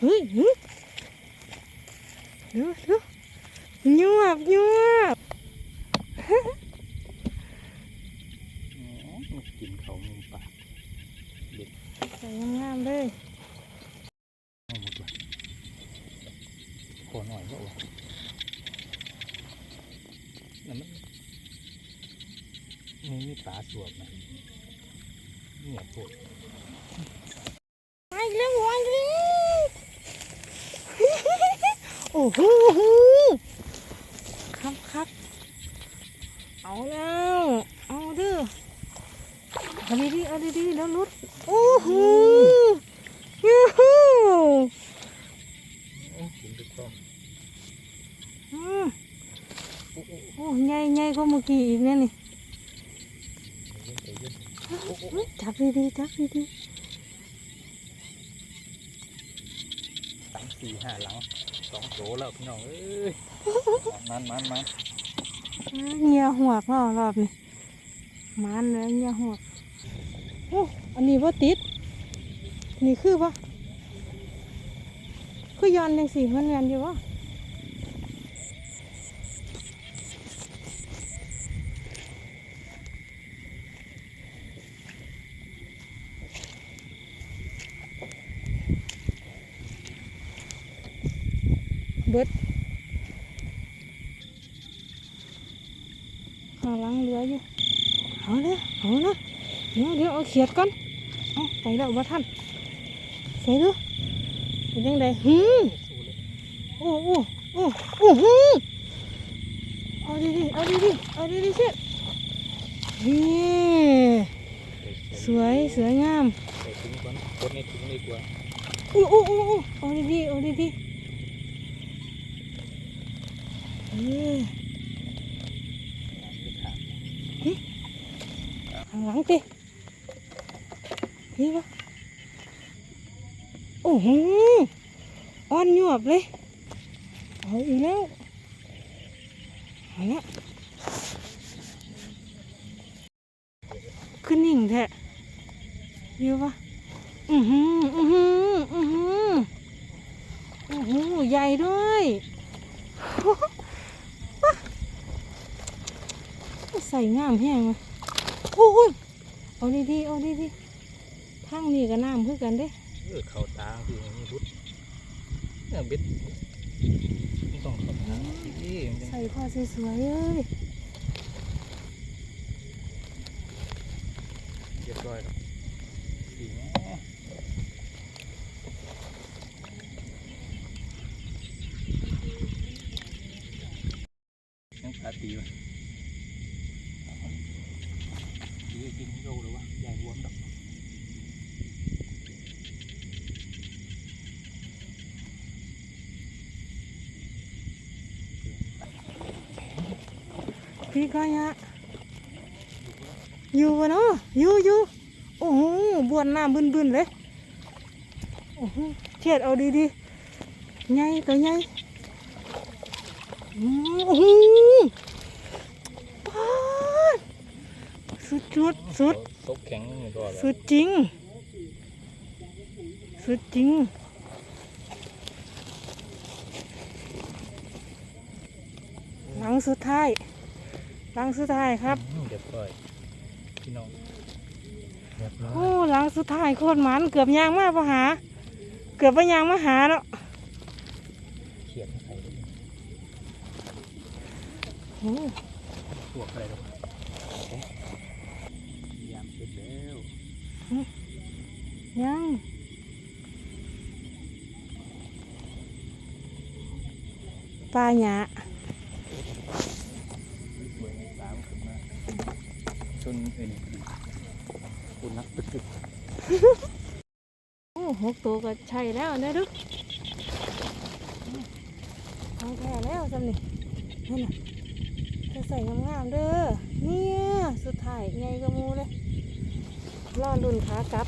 เฮ้ยเฮ้ยดูดูยวบยวบอ๋อมันกินเขามุมปากเด็ดใส่งามๆเลยไม่หมดลยขอหน่อยก็วะนั่นมันนี่มีปลาสวบนะเนี่ยปวด ไปเร็วไปเร็ว โอ้โหครับครับเอาแล้วเอาเด้อเอาดีๆเอาดีๆแล้วลุดโอ้โหยูฮูโอ้ใหญ่ใหญ่กว่าเมื่อกี้อีกนี่ยนี่จับดีๆจับดีสามสี่ห้าหลังสองโถแล้วพี่น้องเอ้ยมันมันมันเงียหวกเนาะรอบนี้มันเลยเงียหวกโอ้อันนี้ว่าติด นี่คือปะคือย้อนยังสิมันแมนอยู่วะ บิดข้างหลังเหลืออยู่เอาเลยเอาเลยเดี๋ยวเดี๋ยวเอาเขียดก่อนเอาไปแล้วมาท่านใส่ดูเป็นยังไงหืมโอ้โอ้โอ้โอ้โหเอาดีดีๆเอาดีดีๆเอาดีดีๆเช่นี่สวยสวยงามใส่ถุงก่อนกดในถุงดีกว่าอู้อู้อู้อู้เอาดีดีๆเอาดีดีๆเออ น้ำจะ ข้างหลังต้นี่ปะโอ้โหอ่อนหยวบเลยเอาอีกแล้วเอาละขึ้นนิ่งแท้อยู่ปะอือหืออือหืออือหือโอ้โหใหญ่ด้วย ใส่งามแห้งเลยโอ้ยเอาดีๆเอาดีๆทางนี้ก็น้ำคือกันเด้เออเข่าตาคืออย่างนี้รุดเนี่ยเบ็ดมันต้องเข่าตาที่มันจะใส่ผ้าสวยๆเอ้ยเรียบร้อยแล้วสีแม่ยังปลาตีวะ ตีกินโยเลยวะใหญ่รวมดอกพี่ก้อยะอยู่วะเน สุดจุดสุดตกแข็งนี่ก็แล้วสุดจริง สุดจริงหลังสุดท้ายหลังสุดท้ายครับอืมเรียบร้อยพี่น้องเรียบร้อโอ้ยหลังสุดท้ายโคตรหมันเกือบยางมาปะหา เกือบไปยางมาหาแล้วเขียนใส่เลยโอ้พวกอะไรหรอกเอ๊ะยามเสร็จแล้ว ยัง ปลาหยาสวยสามขึ้นมาจนเอ็นคุณนักตึกตึกโอ้หกตัวก็ใช่แล้วนะดูทางแท้แล้วจำนี่นั่นน่ะจะใส่งามๆเด้อเนี่ยสุดท้ายไงกระมูเลยรอรุ่นขากลับ